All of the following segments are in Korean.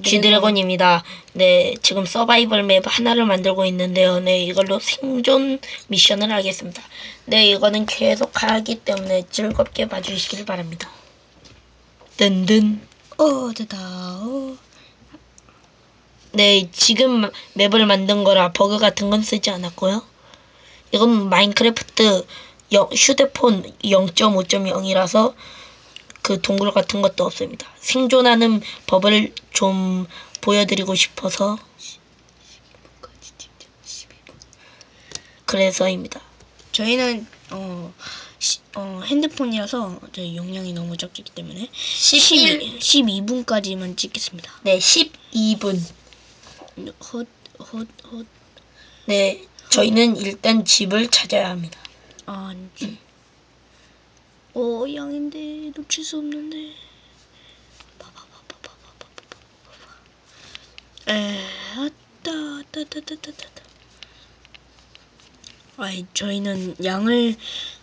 G드래곤입니다. 네, 지금 서바이벌 맵 하나를 만들고 있는데요. 네, 이걸로 생존 미션을 하겠습니다. 네, 이거는 계속 하기 때문에 즐겁게 봐주시길 바랍니다. 든든. 어 됐다. 어. 네, 지금 맵을 만든 거라 버그 같은 건 쓰지 않았고요. 이건 마인크래프트 영- 휴대폰 0.5.0이라서 그 동굴 같은 것도 없습니다. 생존하는 법을 좀 보여드리고 싶어서 그래서입니다. 저희는 어, 시- 어 핸드폰이라서 저희 용량이 너무 적기 때문에 11, 12분까지만 찍겠습니다. 네, 12분. 헛 헛 헛 네, 저희는 일단 집을 찾아야 합니다. 아니지. 어 양인데 놓칠 수 없는데. 에 아따 아따 아따 아따 아따. 아이 저희는 양을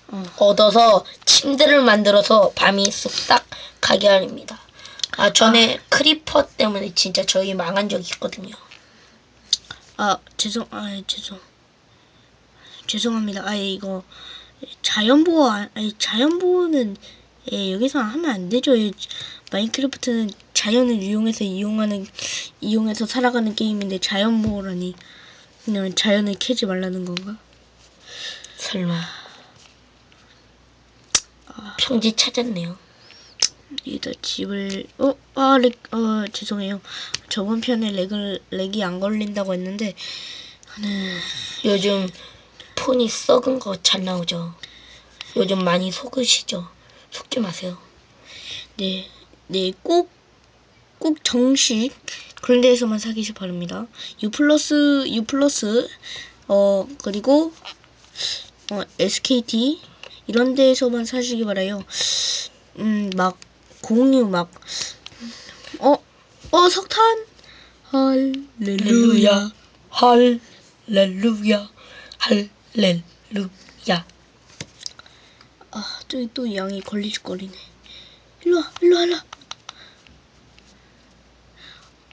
어, 얻어서 침대를 만들어서 밤이 쑥딱 가게 합니다. 아 전에 크리퍼 때문에 진짜 저희 망한 적이 있거든요. 아 죄송 아 죄송 죄송합니다. 아 이거 자연보호 아- 아니 자연보호는 예, 여기서 하면 안 되죠. 이 마인크래프트는 자연을 이용해서 이용하는 이용해서 살아가는 게임인데 자연보호라니 그냥 자연을 캐지 말라는 건가? 설마 평지 찾았네요. 여기다 집을 어아렉 어 죄송해요. 저번 편에 렉을 렉이 안 걸린다고 했는데 네. 요즘 폰이 썩은 거 잘 나오죠. 요즘 많이 속으시죠. 속지 마세요. 네, 네, 꼭, 꼭 정식 그런 데에서만 사기시 바랍니다. U 플러스, U 플러스, 어, 그리고, 어, SKT, 이런 데에서만 사시기 바라요. 음, 막, 공유, 막, 어, 어, 석탄! 할렐루야. 할렐루야 할렐루야 아, 저기 또 양이 걸리적거리네. 일로와, 일로와, 일로와.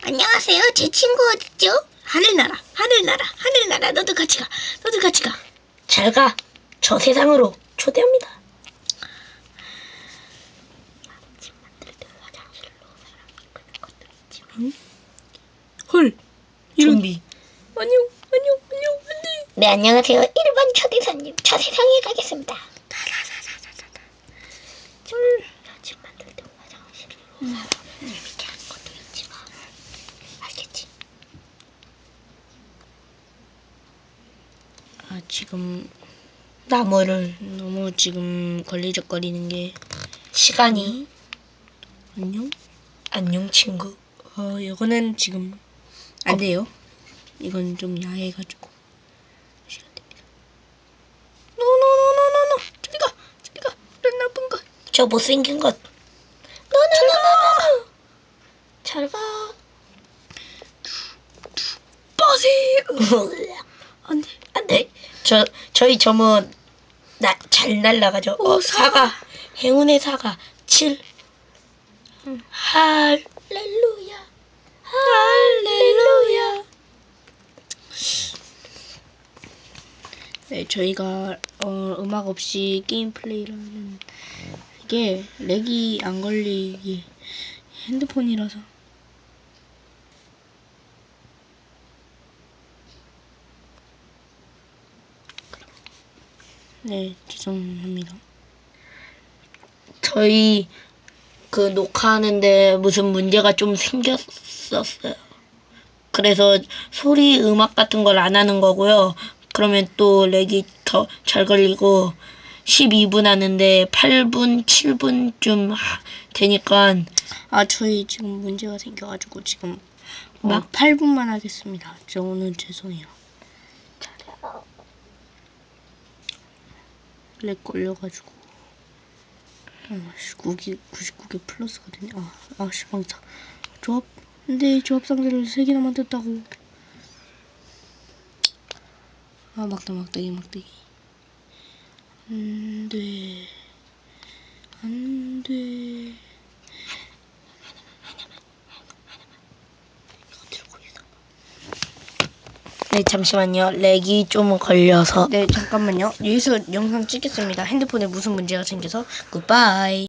안녕하세요. 제 친구 어딨죠? 하늘나라, 하늘나라, 하늘나라. 너도 같이 가. 너도 같이 가. 잘 가 저 세상으로 초대합니다. 헐. 이런. 좀비 안녕, 안녕, 안녕, 안녕. 네 안녕하세요 1번 초대사님 저 세상에 가겠습니다. 다다다다다다. 집 만들 때 화장실로 재밌게 하는 것도 있지만 알겠지? 아, 지금 나무를 너무 지금 걸리적거리는 게 시간이 안녕? 안녕 친구 어, 이거는 지금 안 돼요. 이건 좀 야해가지고. 시간 됩니다. 노노노노노노! 저리 가! 저리 가! 이런 나쁜 거! 저 못생긴 것. 노노노노노 잘가 빠세! 안 돼. 안돼. 저 저희 점은 나 잘 날라가죠. 오, 어, 사과. 행운의 사과. 7 할렐루야. 할렐루야. 네, 저희가 어, 음악 없이 게임 플레이를 하는 이게 렉이 안 걸리게 핸드폰이라서 네, 죄송합니다. 저희 그 녹화하는데 무슨 문제가 좀 생겼었어요. 그래서 소리 음악 같은 걸 안 하는 거고요. 그러면 또 렉이 더 잘 걸리고 12분 하는데 8분, 7분쯤 되니까 아, 저희 지금 문제가 생겨가지고 지금 어, 뭐? 8분만 하겠습니다. 저 오늘 죄송해요. 렉 걸려가지고. 아, 99개, 99개 플러스거든요. 아, 아, 시방사. 조합, 근데 조합 상자를 3개나 만들었다고. 아, 막다, 막다기, 막다기. 안 돼. 안 돼. 네, 잠시만요. 렉이 좀 걸려서. 네, 잠깐만요. 여기서 영상 찍겠습니다. 핸드폰에 무슨 문제가 생겨서. 굿바이.